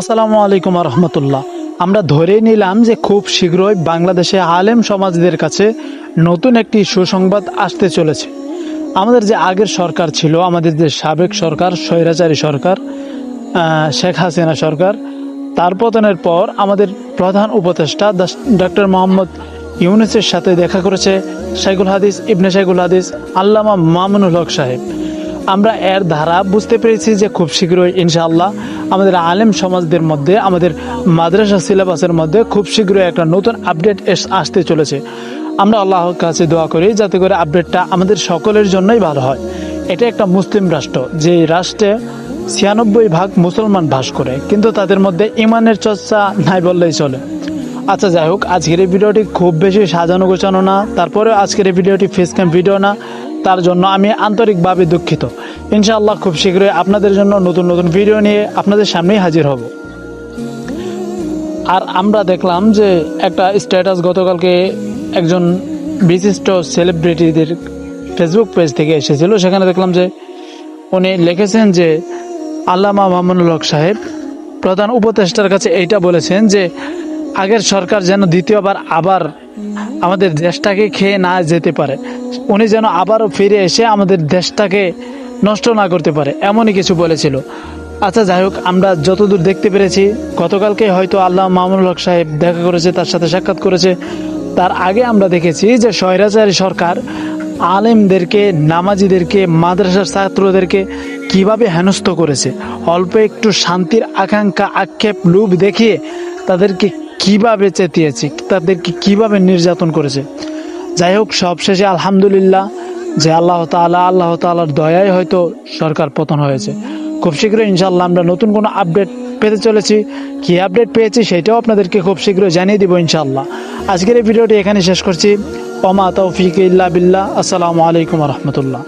আসসালামু আলাইকুম রহমতুল্লাহ আমরা ধরেই নিলাম যে খুব শীঘ্রই বাংলাদেশে আলেম সমাজদের কাছে নতুন একটি সুসংবাদ আসতে চলেছে। আমাদের যে আগের সরকার ছিল, আমাদের যে সাবেক সরকার, স্বৈরাচারী সরকার শেখ হাসিনা সরকার, তার পতনের পর আমাদের প্রধান উপদেষ্টা ডক্টর মোহাম্মদ ইউনুসের সাথে দেখা করেছে শাইকুল হাদিস, ইবনে শাইকুল হাদিস, আল্লামা মামুনুল হক সাহেব। আমরা এর ধারা বুঝতে পেরেছি যে খুব শীঘ্রই, ইনশাআল্লাহ, আমাদের আলেম সমাজদের মধ্যে, আমাদের মাদ্রাসা সিলেবাসের মধ্যে খুব শীঘ্রই একটা নতুন আপডেট আসতে চলেছে। আমরা আল্লাহর কাছে দোয়া করি যাতে করে আপডেটটা আমাদের সকলের জন্যই ভালো হয়। এটা একটা মুসলিম রাষ্ট্র, যে রাষ্ট্রে ছিয়ানব্বই ভাগ মুসলমান বাস করে, কিন্তু তাদের মধ্যে ইমানের চর্চা নাই বললেই চলে। আচ্ছা যাই হোক, আজকের এই ভিডিওটি খুব বেশি সাজানো গোছানো না তারপরে আজকের এই ভিডিওটি ফেস ক্যাম ভিডিও না। তার জন্য আমি আন্তরিকভাবে দুঃখিত। ইনশাআল্লাহ খুব শীঘ্রই আপনাদের জন্য নতুন নতুন ভিডিও নিয়ে আপনাদের সামনেই হাজির হব। আর আমরা দেখলাম যে একটা স্ট্যাটাস গতকালকে একজন বিশিষ্ট সেলিব্রিটিদের ফেসবুক পেজ থেকে এসেছিল। সেখানে দেখলাম যে উনি লিখেছেন যে আল্লামা মামুনুল হক সাহেব প্রধান উপদেষ্টার কাছে এইটা বলেছেন যে আগের সরকার যেন দ্বিতীয়বার আবার আমাদের দেশটাকে খেয়ে না যেতে পারে। উনি যেন আবারও ফিরে এসে আমাদের দেশটাকে নষ্ট না করতে পারে, এমনই কিছু বলেছিল। আচ্ছা যাই হোক, আমরা যতদূর দেখতে পেরেছি, গতকালকে হয়তো আল্লাহ মামুনুল হক সাহেব দেখা করেছে, তার সাথে সাক্ষাৎ করেছে। তার আগে আমরা দেখেছি যে স্বৈরাচারী সরকার আলেমদেরকে, নামাজিদেরকে, মাদ্রাসার ছাত্রদেরকে কীভাবে হেনস্থ করেছে। অল্প একটু শান্তির আকাঙ্ক্ষা, আক্ষেপ, লুভ দেখিয়ে তাদেরকে কীভাবে চেতিয়েছে তাদেরকে কীভাবে নির্যাতন করেছে। যাই হোক, সবশেষে আলহামদুলিল্লাহ যে আল্লাহ তাআলা, আল্লাহ তাআলার দয়ায় হয়তো সরকার পতন হয়েছে। খুব শীঘ্রই ইনশাল্লাহ আমরা নতুন কোনো আপডেট পেতে চলেছি। কি আপডেট পেয়েছি সেটাও আপনাদেরকে খুব শীঘ্রই জানিয়ে দিব ইনশাল্লাহ আজকের এই ভিডিওটি এখানে শেষ করছি। ওমা তৌফিক ইল্লা বিল্লাহ। আসসালামু আলাইকুম রহমতুল্লাহ।